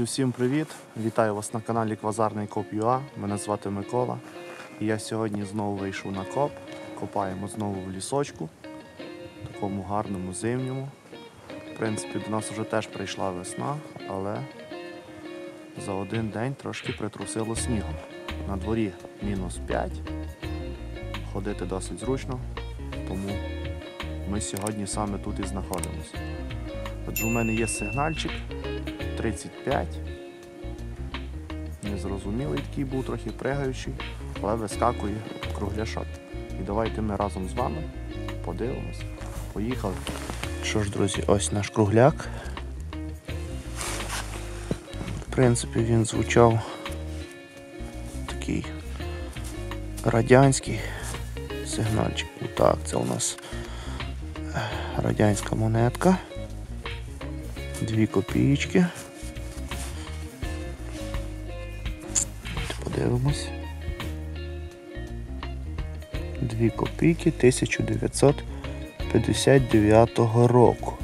Друзі, всім привіт! Вітаю вас на каналі Квазарний Коп.ua. Мене звати Микола. І я сьогодні знову вийшов на коп. Копаємо знову в лісочку, такому гарному зимньому. В принципі, до нас вже теж прийшла весна, але за один день трошки притрусило снігом. На дворі мінус 5. Ходити досить зручно, тому ми сьогодні саме тут і знаходимося. Отже, у мене є сигнальчик 35. Незрозумілий такий був, трохи пригаючий, але вискакує кругляшок. І давайте ми разом з вами подивимось. Поїхали. Що ж, друзі, ось наш кругляк. В принципі, він звучав такий радянський сигнальчик. Так, це у нас е, радянська монетка. Дві копійки. Подивимось. Дві копійки 1959 року.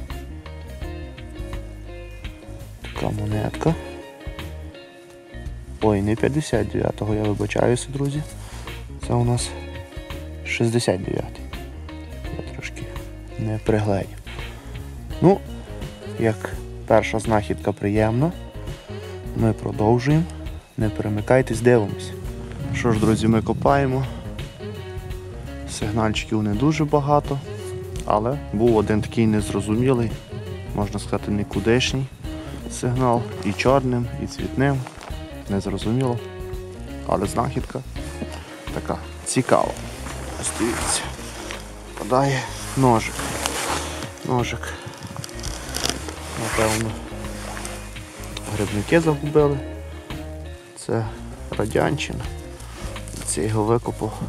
Така монетка. Ой, не 59-го, я вибачаюся, друзі. Це у нас 69-й. Я трошки не пригледів. Ну, як перша знахідка приємна. Ми продовжуємо. Не перемикайтесь, дивимось. Що ж, друзі, ми копаємо. Сигнальчиків не дуже багато, але був один такий незрозумілий, можна сказати, нікудишній сигнал. І чорним, і цвітним. Незрозуміло. Але знахідка така цікава. Ось дивіться. Падає ножик. Ножик напевно, грибники загубили. Це радянщина. Це його викопав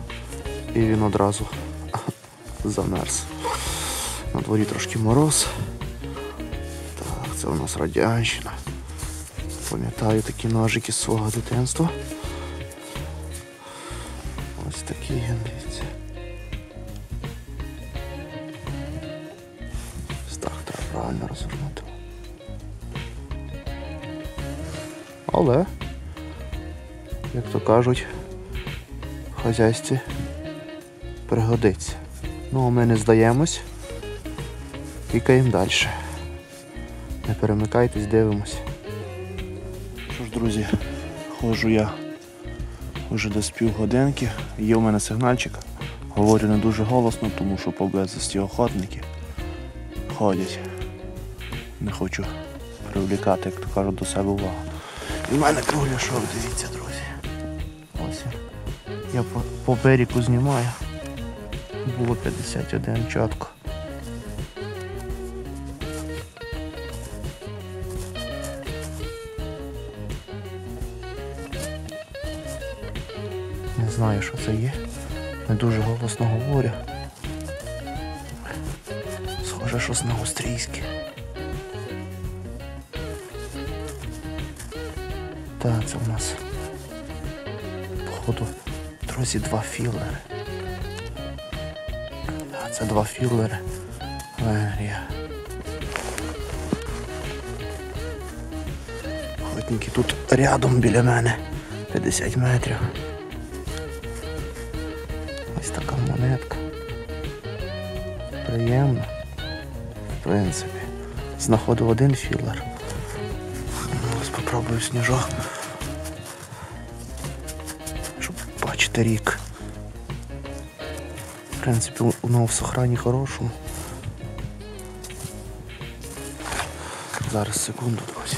і він одразу замерз. На дворі трошки мороз. Так, це у нас радянщина. Пам'ятаю такі ножики з свого дитинства. Ось такі, дивіться. Так треба правильно розвернути. Але, як то кажуть, в хазяйстві пригодиться. Ну, а ми не здаємось. Пікаємо далі. Не перемикайтесь, дивимось. Що ж, друзі, ходжу я вже десь півгодинки. Є в мене сигнальчик. Говорю не дуже голосно, тому що поблизості охотники ходять. Не хочу привлікати, як то кажуть, до себе увагу. І в мене кругляшок, дивіться, друзі. Я по, по берегу знімаю. Було 51 чітко. Не знаю, що це є. Не дуже голосно говорю. Схоже, щось на австрійське. Так, це у нас походу, друзі, два філери. Це два філери. Венгрія. Охотники тут рядом біля мене. 50 метрів. Ось така монетка. Приємно. В принципі. Знаходив один філер. Ось попробую сніжок. рік. В принципі, воно в сохрані хорошу. Зараз секунду, друзі.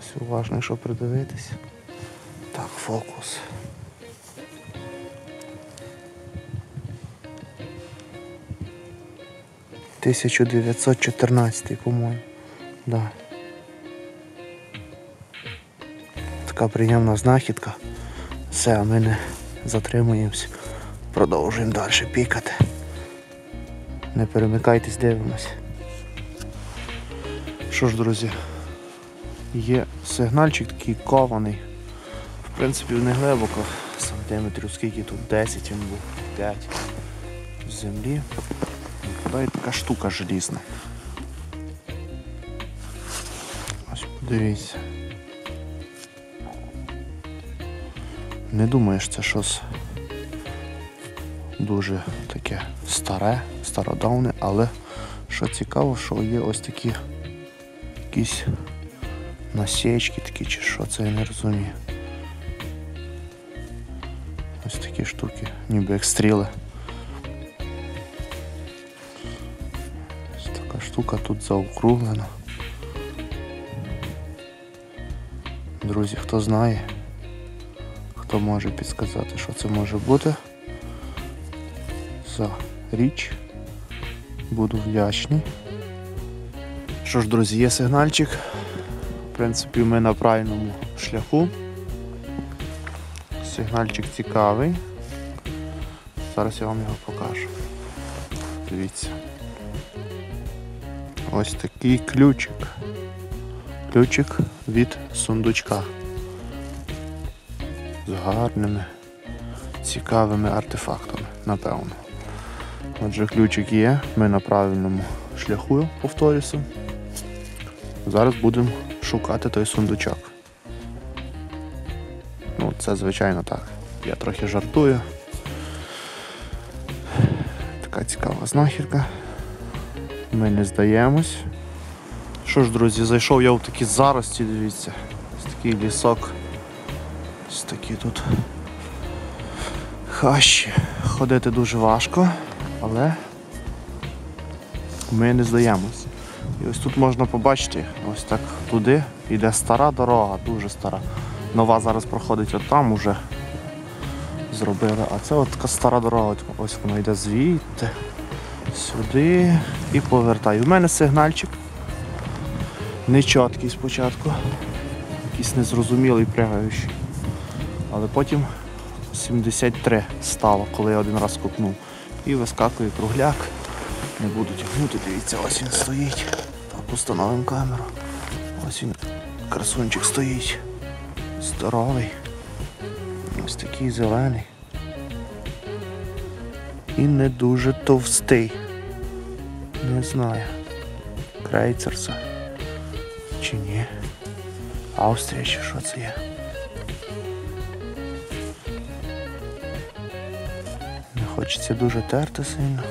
Ось уважно, що придивитись. Так, фокус. Тисячу дев'ятсот чотирнадцятий, по-моєму. Да. Така приємна знахідка. Все, а ми не затримуємось. Продовжуємо далі пікати. Не перемикайтесь, дивимось. Що ж, друзі, є сигнальчик такий кований. В принципі, не глибоко, сантиметрів, скільки тут 10 він був, 5. в землі. Випадає така штука желізна. Ось подивіться. Не думаю, це щось дуже таке старе, стародавне, але що цікаво, що є ось такі якісь насічки такі чи що, це я не розумію. Ось такі штуки, ніби як стріли. Ось така штука тут заокруглена. Друзі, хто знає, хто може підсказати, що це може бути за річ, буду вдячний. Що ж, друзі, є сигнальчик. В принципі, ми на правильному шляху. Сигнальчик цікавий. Зараз я вам його покажу. Дивіться. Ось такий ключик. Ключик від сундучка. З гарними, цікавими артефактами, напевно. Отже, ключик є, ми на правильному шляху, повторюся. Зараз будемо шукати той сундучок. Ну, це звичайно так. Я трохи жартую. Така цікава знахідка. Ми не здаємось. Що ж, друзі, зайшов я в такі зарості, дивіться. Ось такий лісок. Ось такі тут хащі. Ходити дуже важко, але ми не здаємося. І ось тут можна побачити, ось так туди йде стара дорога, дуже стара. Нова зараз проходить от там уже зробили. А це от така стара дорога, ось вона йде звідти, сюди і повертає. У мене сигнальчик нечіткий спочатку, якийсь незрозумілий пригаючий. Але потім 73 стало, коли я один раз купнув. І вискакує кругляк. Не буду тягнути, дивіться, ось він стоїть. Так, камеру. Ось він, красунчик стоїть. Здоровий. Ось такий зелений. І не дуже товстий. Не знаю. Крейцерса. Чи ні? Австрія чи що це є? Не хочеться дуже терти сильно.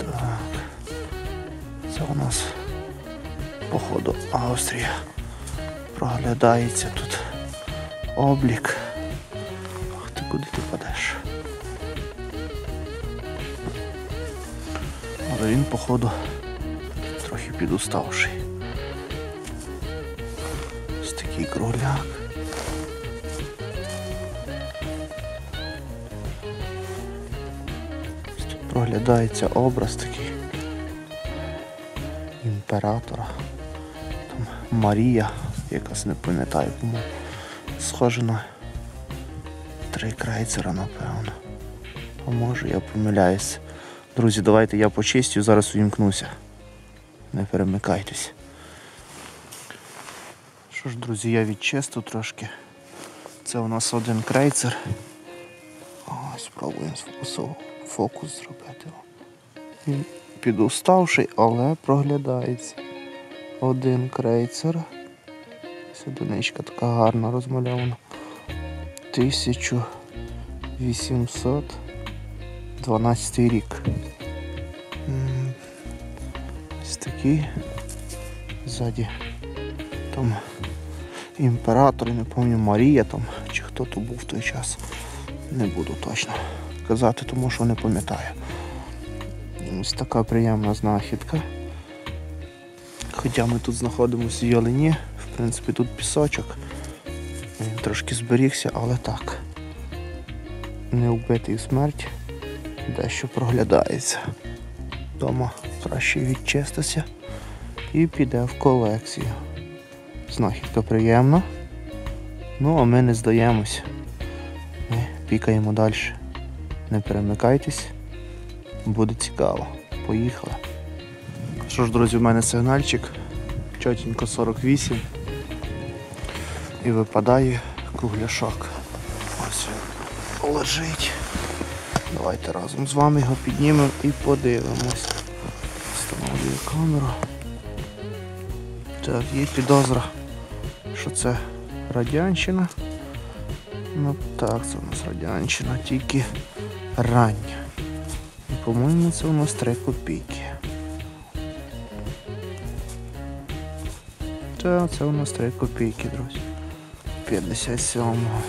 Так. Це у нас походу Австрія. Проглядається тут облік. Ах ти куди ти падеш? Але він, походу, трохи підуставший. Ось такий кругляк. Ось Тут проглядається образ такий імператора. Там Марія, якась не пам'ятаю, по-моєму. Схоже на три крейцера, напевно. А може я помиляюсь. Друзі, давайте я почистю, зараз увімкнуся. Не перемикайтесь. Що ж, друзі, я відчистив трошки. Це у нас один крейцер. Ось спробуємо фокус зробити. Він підуставший, але проглядається. Один крейцер. Ось така гарна розмальована. 1812 рік. Ось такий. Ззаді там імператор, не пам'ятаю, Марія там, чи хто то був в той час. Не буду точно казати, тому що не пам'ятаю. Ось така приємна знахідка. Хоча ми тут знаходимося в Ялині, в принципі тут пісочок. Він трошки зберігся, але так. Не вбитий смерть, дещо проглядається. Дома краще відчиститься і піде в колекцію. Знахідка приємна. Ну, а ми не здаємось. Ми пікаємо далі. Не перемикайтесь, буде цікаво. Поїхали. Що ж, друзі, в мене сигнальчик. Чотенько 48. І випадає кругляшок. Ось він лежить. Давайте разом з вами його піднімемо і подивимось. Встановлюю камеру. Так, є підозра, що це радянщина. Ну так, це у нас радянщина, тільки рання. І, по-моєму, це у нас 3 копійки. Так, це у нас 3 копійки, друзі. 57-го.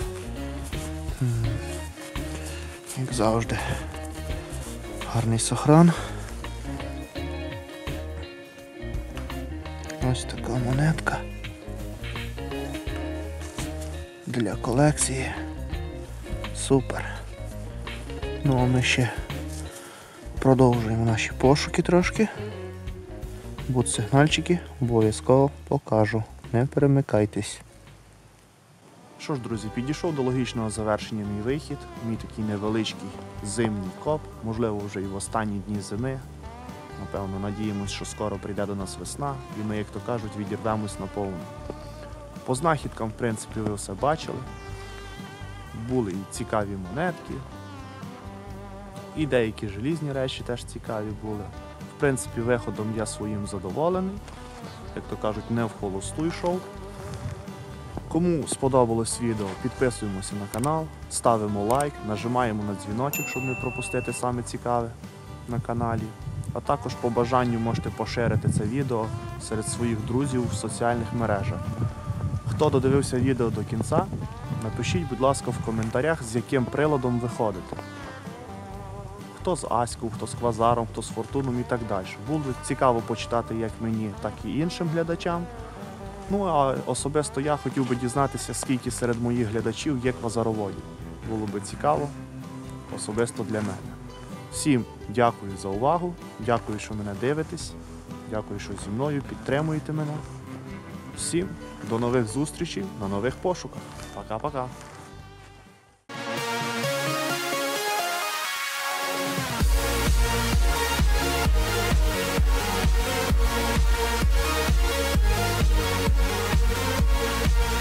Як завжди. Гарний сохран. Ось така монетка. Для колекції. Супер. Ну а ми ще продовжуємо наші пошуки трошки. Будуть сигнальчики, обов'язково покажу. Не перемикайтесь. Що ж, друзі, підійшов до логічного завершення мій вихід. Мій такий невеличкий зимній коп, можливо, вже і в останні дні зими. Напевно, надіємось, що скоро прийде до нас весна, і ми, як то кажуть, відірвемось наповну. По знахідкам, в принципі, ви все бачили. Були і цікаві монетки, і деякі желізні речі теж цікаві були. В принципі, виходом я своїм задоволений. Як то кажуть, не в холосту йшов. Кому сподобалось відео, підписуємося на канал, ставимо лайк, нажимаємо на дзвіночок, щоб не пропустити саме цікаве на каналі. А також по бажанню можете поширити це відео серед своїх друзів в соціальних мережах. Хто додивився відео до кінця, напишіть, будь ласка, в коментарях, з яким приладом ви ходите. Хто з Аською, хто з квазаром, хто з фортуном і так далі. Було цікаво почитати як мені, так і іншим глядачам. Ну а особисто я хотів би дізнатися, скільки серед моїх глядачів є квазароводів. Було би цікаво, особисто для мене. Всім дякую за увагу, дякую, що мене дивитесь, дякую, що зі мною підтримуєте мене. Всім до нових зустрічей на нових пошуках. Пока-пока.